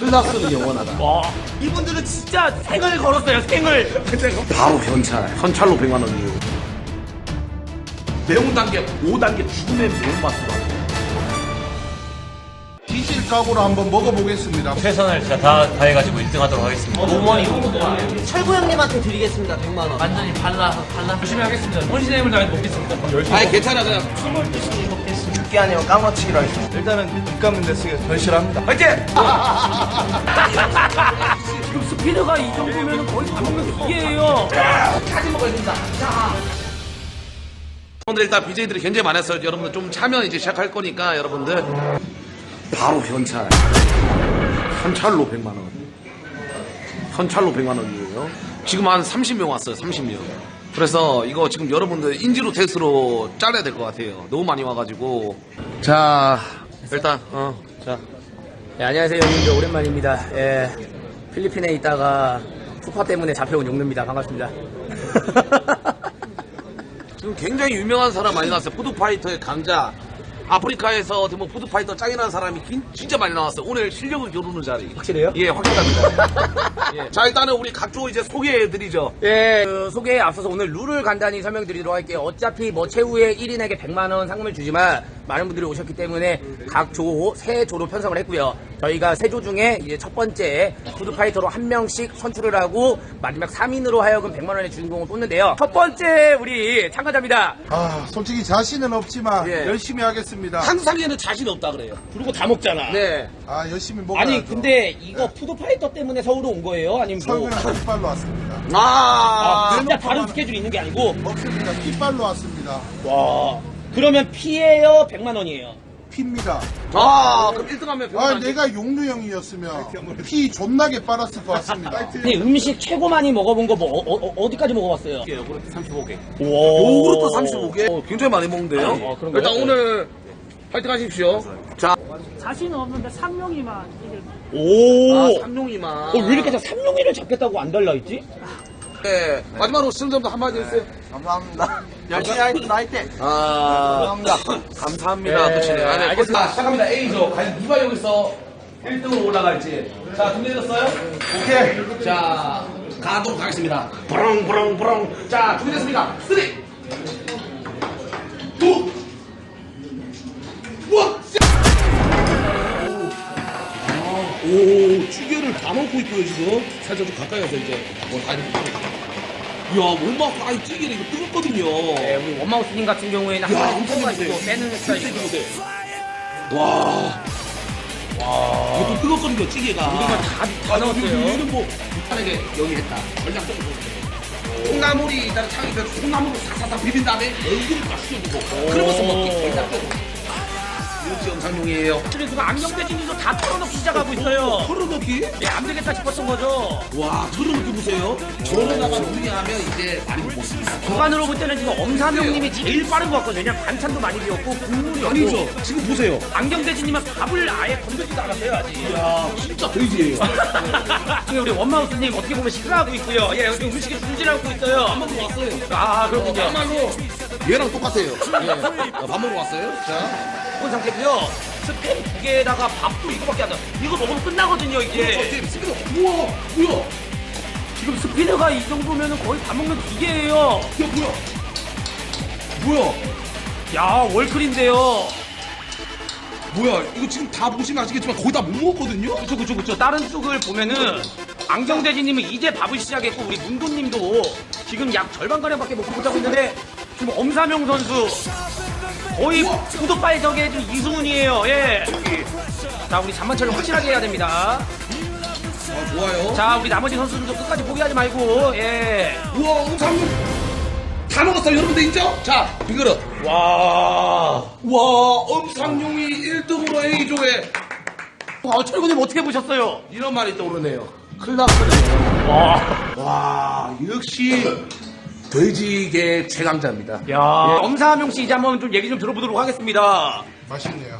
클라스는 영원하다. 와, 이분들은 진짜 생을 걸었어요, 생을. 바로 현찰. 현찰로 100만 원이에요. 매운 단계 5단계 죽음의 매운맛으로. 기실 각오로 한번 먹어보겠습니다. 최선을 진짜 다 다해가지고 1등 하도록 하겠습니다. 너무 많이 먹었어. 철구 형님한테 드리겠습니다. 100만 원. 완전히 발라서 발라. 열심히 하겠습니다. 혼신의 힘을 다해 먹겠습니다. 열심히. 아니 괜찮아 그냥. 죽기 아니면 까마치기로 하죠. 일단은 입 감는 데 쓰게 절실합니다. 화이팅! 지금 스피드가 이 정도면 거의 다 먹는 기계예요. 여러분들 일단 BJ들이 굉장히 많았어요. 여러분들 좀 차면 이제 시작할 거니까 여러분들 바로 현찰. 현찰로 100만 원. 현찰로 100만 원이에요. 지금 한 30명 왔어요. 30명. 그래서 이거 지금 여러분들 인지로 테스트로 잘라야 될 것 같아요. 너무 많이 와가지고. 자, 일단 어, 자. 네, 안녕하세요 형님들 오랜만입니다 예, 필리핀에 있다가 푸파 때문에 잡혀온 용루입니다 반갑습니다 지금 굉장히 유명한 사람 많이 나왔어요. 푸드파이터의 강자. 아프리카에서 어떻게 뭐 푸드파이터 짱이라는 사람이 긴- 진짜 많이 나왔어요. 오늘 실력을 겨루는 자리. 확실해요? 예, 확실합니다. 예. 자, 일단은 우리 각조 이제 소개해드리죠. 예, 그 소개에 앞서서 오늘 룰을 간단히 설명드리도록 할게요 어차피 뭐 최후에 1인에게 100만원 상금을 주지만 많은 분들이 오셨기 때문에 각 조, 세 조로 편성을 했고요 저희가 세 조 중에 이제 첫 번째 푸드파이터로 한 명씩 선출을 하고 마지막 3인으로 하여금 100만 원의 주인공을 뽑는데요 첫 번째 우리 참가자입니다 아, 솔직히 자신은 없지만 예. 열심히 하겠습니다. 항상에는 자신이 없다 그래요. 그리고 다 먹잖아. 네. 아, 열심히 먹어야죠. 아니 근데 이거 푸드파이터 때문에 서울로 온 거예요? 아니면 뭐? 설교는 깃발로 왔습니다. 아, 아, 진짜 다른 스케줄이 있는 게 아니고 먹습니다. 깃발로 왔습니다. 와 그러면 피예요? 100만 원이에요? 피입니다. 아, 그럼 1등 하면 아, 병원 내가 용루 형이었으면 피 존나게 빨았을 것 같습니다. 아니 음식 최고 많이 먹어본 거 뭐 어, 디까지 먹어봤어요? 요구르트 35개. 와 요구르트 35개. 어, 굉장히 많이 먹는데요. 어, 그런가요? 일단 오늘 파이팅 하십시오. 자, 자신은 없는데 삼룡이만 이길 오. 아, 삼룡이만. 어, 왜 이렇게 삼룡이를 잡겠다고 안 달라있지? 네. 마지막으로 시청자분들 한마디 해주세요. 감사합니다. 열심히 하겠습니다. 화이팅! 아, 감사합니다. 감사합니다. 네, 끝이네요. 아, 네, 알겠습니다. 자, 시작합니다. A조. 과연 누가 여기서 1등으로 올라갈지. 자, 준비되셨어요? 오케이. 자, 가도록 하겠습니다. 브렁, 브렁, 브렁. 자, 준비됐습니까? 3, 2, 1, 오, 찌 개를 다 넣고 있고요, 지금. 살짝 좀 가까이 와서 이제. 뭐, 다 이렇게. 이야, 뭔가, 아이, 찌개를 이거 뜨겁거든요. 네, 우리 원마우스님 같은 경우에는 한 야, 번에 엄청 펴가지고 많이 빼는 스타일이고 보세요. 와. 와. 이것도 뜨겁거든요, 찌개가. 우리가 다, 다 넣었어요 얘는 뭐, 북한에게 영위했다. 전략적으로. 콩나물이 일단 창이 그 콩나물로 싹싹싹 비빈 다음에 얼굴을 다 씌워주고. 그러면서 먹기 전략적으로. 역시 영상용이에요. 그래서 안경대진님도 다 털어놓기 시작하고 있어요. 털어넣기? 네, 안 되겠다 싶었던 거죠. 와, 털어넣기 보세요. 저러다가 누리하면 이제 많이 못 먹습니다. 주관으로 볼 때는 지금 엄사명님이 제일 빠른 것 같거든요. 반찬도 많이 비었고 국물이. 아니죠. 지금 보세요. 안경대진님은 밥을 아예 건들지도 않았어요 아직. 야, 진짜 돼지예요. 지금 우리 원마우스님 어떻게 보면 식사하고 있고요. 예, 여기 음식에 준비하고 있어요. 밥 먹으러 왔어요. 아, 그렇군요. 정말로 얘랑 똑같아요. 예. 밥 먹으러 왔어요. 자, 그런 상태고요. 스팸 두 개에다가 밥도 이거밖에 안 돼. 이거 먹으면 끝나거든요, 이게. 스피드. 우와, 뭐야? 지금 스피드가 이 정도면 거의 밥 먹는 기계예요. 야, 뭐야? 뭐야? 야, 월클인데요. 뭐야? 이거 지금 다 보시면 아시겠지만 거의 다 못 먹었거든요? 그쵸, 그쵸, 그쵸. 다른 쪽을 보면은 안경대지님은 이제 밥을 시작했고 우리 문도님도 지금 약 절반가량밖에 먹지 못하고 있는데 지금 엄사명 선수 거의 구독발 적의 지금 이승훈이에요. 예. 자, 우리 잠만 촬영 확실하게 해야 됩니다. 아, 좋아요. 자, 우리 나머지 선수들도 끝까지 포기하지 말고, 예. 우와, 엄상용. 다 먹었어요, 여러분들 인정? 자, 비그릇. 와. 와, 엄상용이 1등으로 A조에 아, 철구님 어떻게 보셨어요? 이런 말이 떠오르네요. 클라스네요. 와. 와, 역시 돼지계 최강자입니다. 야. 엄사명 씨 이제 한번 좀 얘기 좀 들어보도록 하겠습니다. 맛있네요.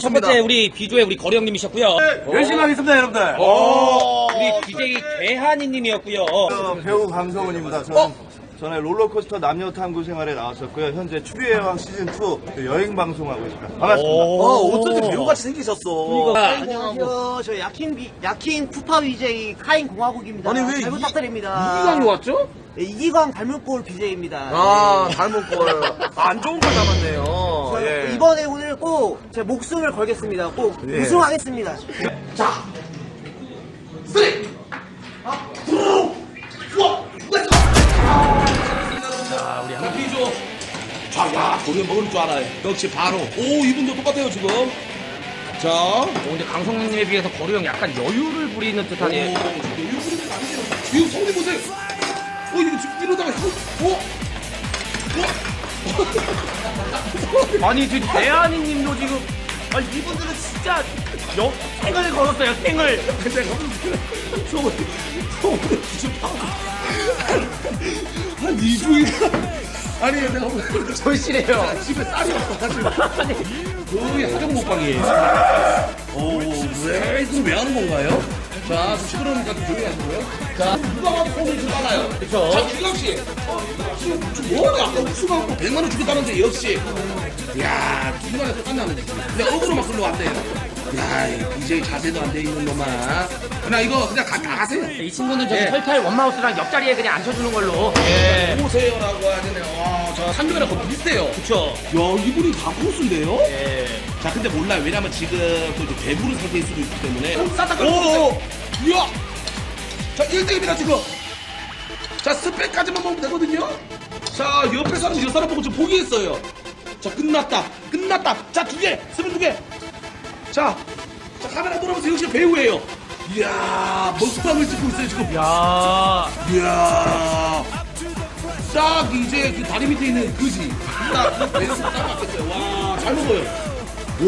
첫 번째 우리 비조의 우리 거리 형님이셨고요. 열심히 하겠습니다, 여러분들. 오, 우리 BJ 괴한이 님이었고요. 배우 강성훈입니다. 저는, 저는 롤러코스터 남녀 탐구 생활에 나왔었고요. 현재 추리의 왕 시즌 2 여행 방송하고 있습니다. 반갑습니다. 어, 어쩐지 배우같이 생기셨어. 안녕하세요. 저 야킹 비, 야킹 푸파 BJ 카인 공화국입니다. 아니, 왜 잘 이- 부탁드립니다. 이기광이 왔죠? 네, 이기광 닮은 꼴 BJ입니다. 아, 닮은 걸. 안 좋은 걸 담았네요. 예. 이번에 오늘 꼭 제 목숨을 걸겠습니다. 꼭 예. 우승하겠습니다. 쓰 도리어 먹을 줄 알아요. 역시 바로. 오, 이분도 똑같아요, 지금. 자. 어, 근데 강성님에 비해서 거루 형 약간 여유를 부리는 듯한 오, 예. 지금 성리 보세요. 어, 이거 지금 이러다가, 어? 아니 지금 대한이 님도 지금 아니 이분들은 진짜 역 생을 걸었어요 생을 서울, 서울에 뒤집어. 한 2주일. 아니, 내가 오늘 절실해요 집에 쌀이 없어가지고. 거의 하정 먹방이에요. 오, 왜, 이거 왜 하는 건가요? 자, 좀 시끄러우니까 좀 조용히 하시고요. 자, 누가 봐도 손을 좀 빨아요. 그쵸. 자, 기광씨. 어, 지금 좀 뭐하네? 아까 우승하고 100만 원 주겠다는데, 역시. 야, 중간에 똑같나는 거지. 근데 억으로 막 끌려왔대요. 야, 이 BJ 자세도 안 돼 있는 놈아. 그냥 이거 그냥 가, 나가세요. 이 친구는 저기 예. 털탈 원마우스랑 옆자리에 그냥 앉혀주는 걸로 예 오세요라고 해야 되네요. 와, 저 상경이랑 거의 비슷해요. 그쵸 야, 이분이 다 코스인데요? 예 자, 근데 몰라요. 왜냐면 지금 또 이제 배부른 상태일 수도 있기 때문에. 싹다 오! 이야! 자, 1등입니다, 지금. 자, 스펙까지만 보면 되거든요? 자, 옆에 사람, 이 사람 보고 지금 포기했어요. 자, 끝났다. 끝났다. 자, 두 개. 스펙 두 개. 자, 자, 카메라 돌아보세요. 역시 배우예요. 이야, 먹방을 찍고 있어요, 지금. 야 이야. 딱 이제 그 다리 밑에 있는 그지. 딱 왼손 딱 맞겠어요. 와, 잘 먹어요.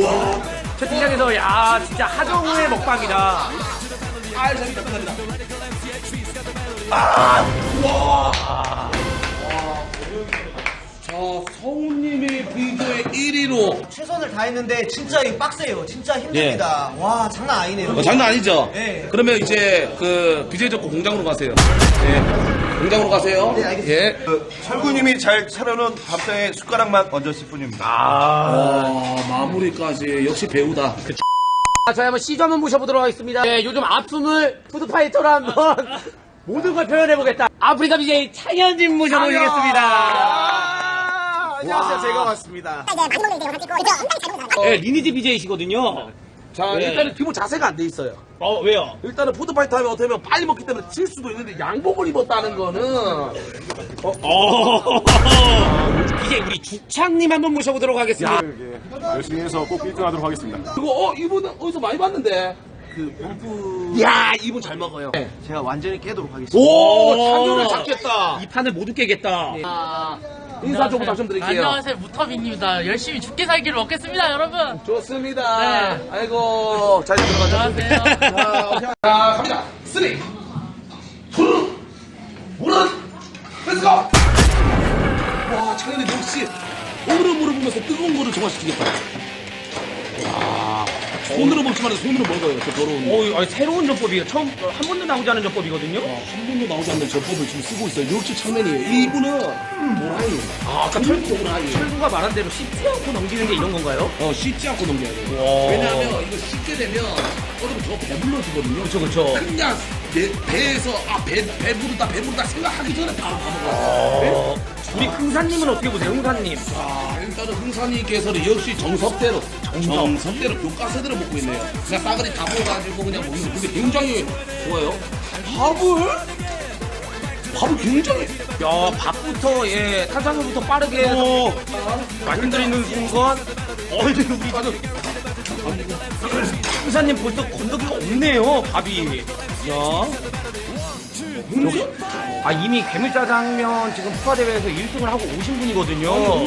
와. 채팅창에서 야 진짜 하정우의 먹방이다 아, 재밌다, 감사합니다. 아, 와. 자, 성우님이 비교의 1위로. 최선을 다했는데 진짜 이 빡세요. 진짜 힘듭니다. 와 장난 아니네요. 어, 장난 아니죠? 네. 그러면 이제 그 BJ 적고 공장으로 가세요. 예. 공장으로 가세요. 네, 알겠습니다. 예. 그 철구님이 잘 차려놓은 밥상에 숟가락만 얹었을 뿐입니다. 아, 마무리까지. 역시 배우다. 자, 저희 한번 C조 한번 모셔보도록 하겠습니다. 네, 요즘 아픔을 푸드파이터로 한번 모든 걸 표현해보겠다. 아프리카 BJ 창현진 모셔보겠습니다. 아, 안녕하세요. 제가 왔습니다. 네, 리니지 BJ시거든요. 자, 네. 일단은 기본 자세가 안 돼 있어요. 어, 왜요? 일단은 푸드파이터 하면 어떻게 보면 빨리 먹기 때문에 질 수도 있는데 양복을 입었다는 거는 어, BJ 우리 주창님 한번 모셔보도록 하겠습니다. 열심히 해서 꼭 1등 하도록 하겠습니다. 그리고 어 이분은 어디서 많이 봤는데 그 본부 야 이분 잘 먹어요 제가 완전히 깨도록 하겠습니다. 오 오. 참여를 잡겠다 이 판을 모두 깨겠다. 인사 좀 말씀드릴게요 안녕하세요 무터빈입니다. 열심히 죽게 살기를 먹겠습니다 여러분. 좋습니다 네. 아이고 잘 들어가죠 안녕하세요. 자, 오케이. 자 갑니다 쓰리 투 무는 렛츠고 와 창현이 역시 오늘은 물어보면서 뜨거운 거를 정화시키겠다 와 손으로 먹지만 손으로 먹어요 저 더러운 거 어, 아니, 새로운 전법이에요. 처음 한 번도 나오지 않은 전법이거든요. 한 번도 나오지 않는 전법을 지금 쓰고 있어요. 역시 창맨이에요. 이분은 모라이에요. 아, 아까 철도. 철구가 말한 대로 씹지 않고 넘기는 게 이런 건가요? 어, 씻지 않고 넘겨야 돼요. 왜냐하면 이거 씻게 되면 얼음 더 배불러지거든요. 그쵸. 그냥 내 배에서 아, 배, 배부르다, 배부르다 생각하기 전에 바로 가먹어요. 우리 흥사님은 어떻게 보세요, 흥사님? 자, 일단은 흥산이께서는 역시 정석대로, 정석. 대로 교과서대로 먹고 있네요. 그냥 싸그리 다 먹어가지고 그냥 먹는 거. 근데 굉장히 좋아요. 밥을? 밥을 굉장히 야, 밥부터, 예, 탄산물부터 빠르게 어, 말씀드리는 순간, 어이, 우리 지금, 흥사님 벌써 건더기가 없네요, 밥이. 야. 근데? 아, 이미 괴물짜장면 지금 푸파대회에서 1등을 하고 오신 분이거든요.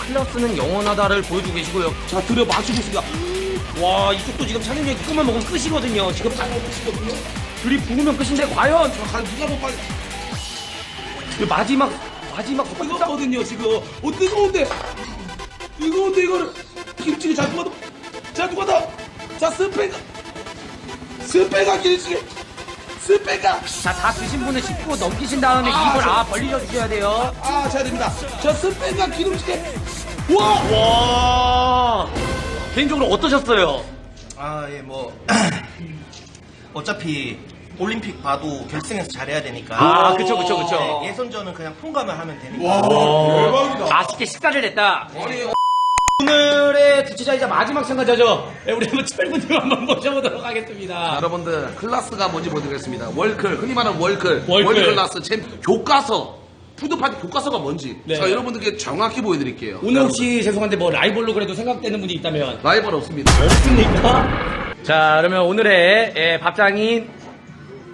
클래스는 영원하다를 보여주고 계시고요. 자, 들여 마시겠습니다. 와, 이쪽도 지금 창현이 조금만 먹으면 끝이거든요. 지금 다 둘이 부으면 끝인데, 과연 자, 가- 누가 더 빨리. 그 마지막, 마지막 뜨겁거든요, 지금. 어, 뜨거운데. 뜨거운데, 이거를. 김치를 자, 누가 더. 자, 누가 더. 자, 스페가. 스페가 김치. 스페가 자, 다 드신 분은 10분 넘기신 다음에 입을 아 벌리셔 주셔야 돼요. 아, 잘 됩니다. 저 스페가 기름지게. 와! 와. 개인적으로 어떠셨어요? 아, 예, 뭐. 어차피 올림픽 봐도 결승에서 잘해야 되니까. 아, 그쵸, 그쵸, 그쵸. 네, 예선전은 그냥 통과만 하면 되니까. 맛있게 식사를 했다. 오늘의 주최자이자 마지막 참가자죠. 네, 우리 한번 철부님 한번 모셔보도록 하겠습니다. 자, 여러분들 클라스가 뭔지 모르겠습니다. 월클 흔히 말하는 월클 월클, 클라스 챔 교과서 푸드파티 교과서가 뭔지 네. 자 여러분들께 정확히 보여드릴게요. 오늘 혹시 여러분들. 죄송한데 뭐 라이벌로 그래도 생각되는 분이 있다면 라이벌 없습니다. 없습니까? 자 그러면 오늘의 예, 밥장인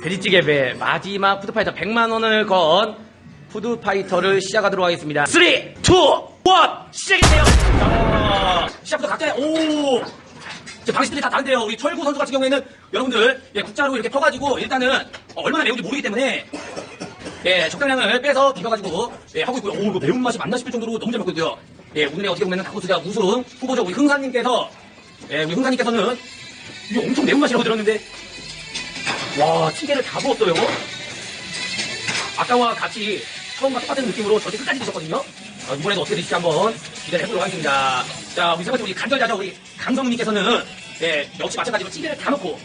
돼지찌개 배 마지막 푸드파이터 100만 원을 건 푸드파이터를 시작하도록 하겠습니다. 3, 2, 1, 6! 오. 이제 방식들이 다 다른데요. 우리 철구 선수 같은 경우에는 여러분들 예, 국자로 이렇게 펴가지고 일단은 어, 얼마나 매운지 모르기 때문에 예, 적당량을 빼서 비벼가지고 예, 하고 있고요. 오, 이거 매운맛이 맞나 싶을 정도로 너무 잘 먹거든요. 예, 오늘의 어떻게 보면 다고수자 우승 후보죠. 우리 흥사님께서 예, 우리 흥사님께서는 이게 엄청 매운맛이라고 들었는데 와, 찌개를 다 부었어요. 아까와 같이 처음과 똑같은 느낌으로 저렇게 끝까지 드셨거든요. 어, 이번에도 어떻게 드실지 한번 기대를 해보도록 하겠습니다. 자, 우리 세 번째 우리 간절자죠. 우리 강성님께서는 예, 역시 마찬가지로 찌개를 다 넣고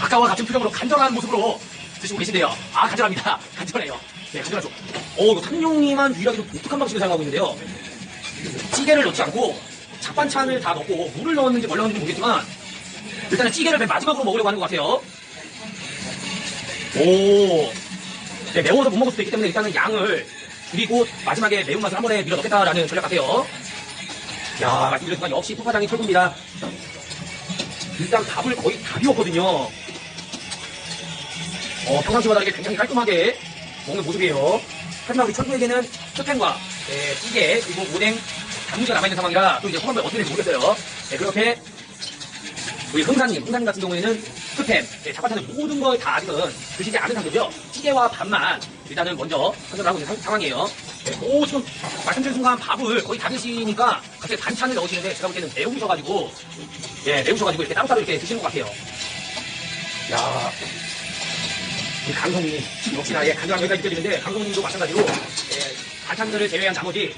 아까와 같은 표정으로 간절한 모습으로 드시고 계신데요. 아, 간절합니다. 간절해요. 네, 간절하죠. 어, 이거 삼룡이만 유일하게 좀 독특한 방식을 사용하고 있는데요. 찌개를 넣지 않고 잡반찬을 다 넣고 물을 넣었는지 뭘 넣었는지 모르겠지만 일단은 찌개를 맨 마지막으로 먹으려고 하는 것 같아요. 오. 네, 매워서 못 먹을 수도 있기 때문에 일단은 양을 줄이고 마지막에 매운맛을 한 번에 밀어 넣겠다라는 전략 같아요. 야, 말씀드렸지만 역시 푸파장이 철구입니다. 일단 밥을 거의 다 비웠거든요. 어, 평상시와 다르게 굉장히 깔끔하게 먹는 모습이에요. 하지만 우리 철구에게는 스팸과 예, 찌개 그리고 오뎅 단무지가 남아있는 상황이라 또 이제 호감을 어떻게 될지 모르겠어요. 네, 그렇게 우리 흥사님, 흥사님 같은 경우에는 스팸, 예, 잡아타는 모든 걸다 아직은 드시지 않은 상태죠. 찌개와 밥만 일단은 먼저 선정을 하고 있는 상, 상황이에요. 네, 오, 지금 말씀드린 순간 밥을 거의 다 드시니까 갑자기 반찬을 넣으시는데 제가 볼 때는 매우셔가지고, 예, 매우셔가지고 이렇게 따로따로 이렇게 드시는 것 같아요. 야 우리 강성님, 역시나 예, 간절한 여기까지 느껴지는데, 강성님도 마찬가지로, 예, 반찬들을 제외한 나머지,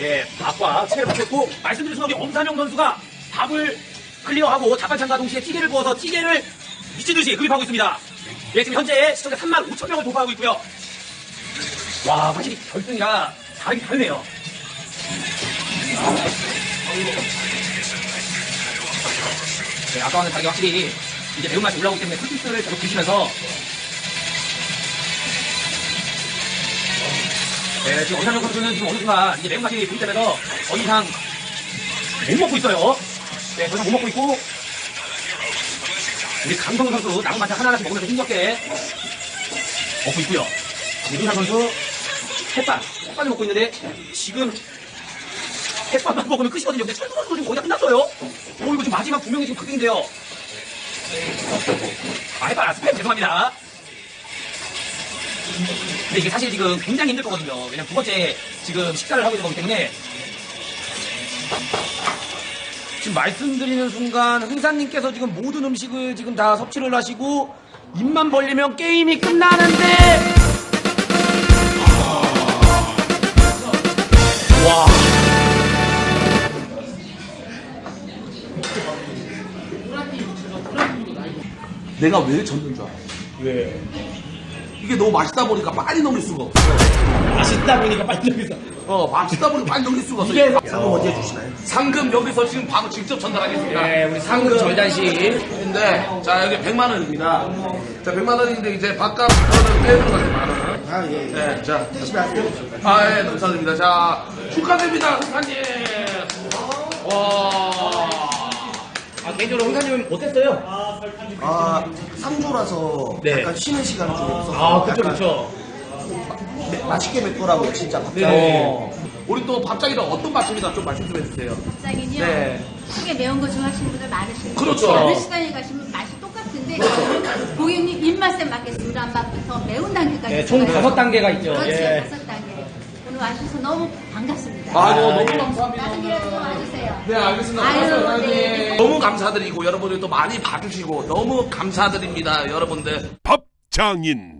예, 밥과 찌개를 먹겠고, 말씀드린 순간 우리 엄사명 선수가 밥을 클리어하고 잡반찬과 동시에 찌개를 부어서 찌개를 미치듯이 흡입하고 있습니다. 예, 지금 현재 시청자 3만 5천 명을 돌파하고 있고요. 와, 확실히 결승이라 다르게 다르네요. 네, 아까와는 다르게 확실히 이제 매운맛이 올라오기 때문에 풀피스를 계속 드시면서 네, 지금 엄상영 선수는 지금 어느 순간 이제 매운맛이 분리되면서 더 이상 못 먹고 있어요. 네, 더 이상 못 먹고 있고 우리 강성 선수 남은 반찬 하나하나씩 먹으면서 힘겹게 먹고 있고요. 이민상 선수 햇반, 햇반을 먹고 있는데 지금 햇반만 먹으면 끝이거든요. 근데 철구 선수도 지금 거의 다 끝났어요. 오, 이거 지금 마지막 두 명이 지금 각인데요. 아, 햇반, 아, 스팸 죄송합니다. 근데 이게 사실 지금 굉장히 힘들 거거든요. 왜냐면 두 번째 지금 식사를 하고 있는 거기 때문에 지금 말씀드리는 순간 흥사님께서 지금 모든 음식을 지금 다 섭취를 하시고 입만 벌리면 게임이 끝나는데 와 내가 왜 졌는 줄 알아? 왜? 이게 너무 맛있다 보니까 빨리 넘길 수가 없어. 맛있다 보니까 빨리 넘기서 어, 맛있다 보니까 빨리 넘길 수가 없어. 이게 상금 언제 주시나요? 상금 여기서 지금 바로 직접 전달하겠습니다. 네, 우리 상금 절단식 인데 자 여기 100만 원입니다. 자 100만 원인데 이제 바깥 거는 빼는 거죠 만 원. 아 예. 네, 자 다시 하세요. 아 예 감사드립니다. 자 축하드립니다, 흥사님. 와. 아, 개인적으로 흥사님 어땠어요? 아, 3조라서 네. 약간 쉬는 시간이 좀 없어서. 아 그쵸 약간 그쵸 매- 맛있게 맵더라고요, 진짜. 밥상이. 네. 우리 또 밥장이랑 어떤 맛입니다. 좀 말씀 좀 해주세요. 갑자기요. 네. 크게 매운 거 좋아하시는 분들 많으신데 그렇죠. 어느 시간에 가시면 맛이 똑같은데 고객님 입맛에 맞게 물한 밥부터 매운 단계까지 네, 총. 다섯 단계가 있죠. 그렇죠. 예. 다섯 단계. 오늘 와주셔서 너무 반갑습니다. 아이고 너무 나중에 감사합니다. 또 와주세요. 네 알겠습니다. 아유, 감사합니다. 네. 너무 감사드리고 여러분들 또 많이 봐주시고 너무 감사드립니다 여러분들. 밥 장인